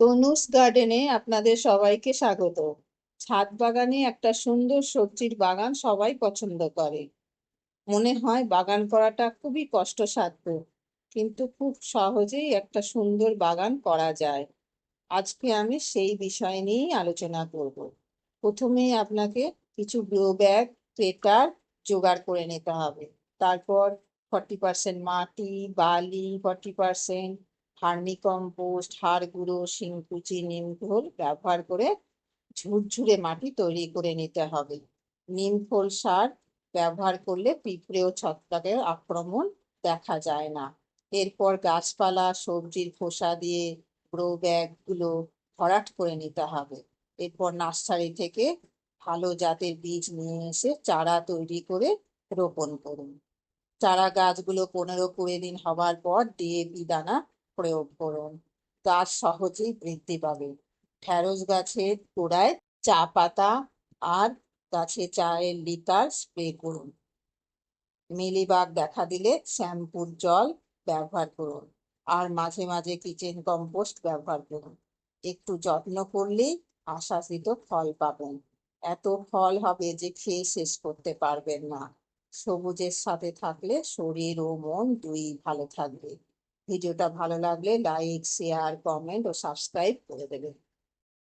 তনুস গার্ডেনে আপনাদের সবাইকে স্বাগত। ছাদ বাগানে একটা সুন্দর সবজির বাগান সবাই পছন্দ করে। মনে হয় বাগান করাটা খুবই কষ্টসাধ্য, কিন্তু খুব সহজেই একটা সুন্দর বাগান করা যায়। আজকে আমি সেই বিষয় নিয়েই আলোচনা করব। প্রথমেই আপনাকে কিছু গ্রো ব্যাগ, ক্রেটার জোগাড় করে নিতে হবে। তারপর ফর্টি পার্সেন্ট মাটি, বালি ফর্টি পার্সেন্ট ভার্মি কম্পোস্ট হাড় গুঁড়ো শিংকুচি নিম খোল ব্যবহার করে ঝুরঝুরে মাটি তৈরি করে নিতে হবে। নিম খোল সার ব্যবহার করলে পিঁপড়ে ও ছত্রাকের আক্রমণ দেখা যায় না। এরপর গাছপালা, সবজির খোসা দিয়ে গ্রো ব্যাগগুলো ভরাট করে নিতে হবে। এরপর নার্সারি থেকে ভালো জাতের বীজ নিয়ে এসে চারা তৈরি করে রোপণ করুন। চারা গাছগুলো পনেরো কুড়ি দিন হবার পর ডিএপি দানা প্রয়োগ করুন। গাছ সহজেই বৃদ্ধি পাবে। ঢেঁড়স গাছের গোড়ায় চা পাতা আর গাছে চায়ের লিটার স্প্রে করুন। মিলিবাগ দেখা দিলে শ্যাম্পুর জল ব্যবহার করুন আর মাঝে মাঝে কিচেন কম্পোস্ট ব্যবহার করুন। একটু যত্ন করলেই আশাসিত ফল পাবেন। এত ফল হবে যে খেয়ে শেষ করতে পারবেন না। সবুজের সাথে থাকলে শরীর ও মন দুই ভালো থাকবে। ভিডিওটা ভালো লাগলে লাইক শেয়ার কমেন্ট ও সাবস্ক্রাইব করে দেবেন।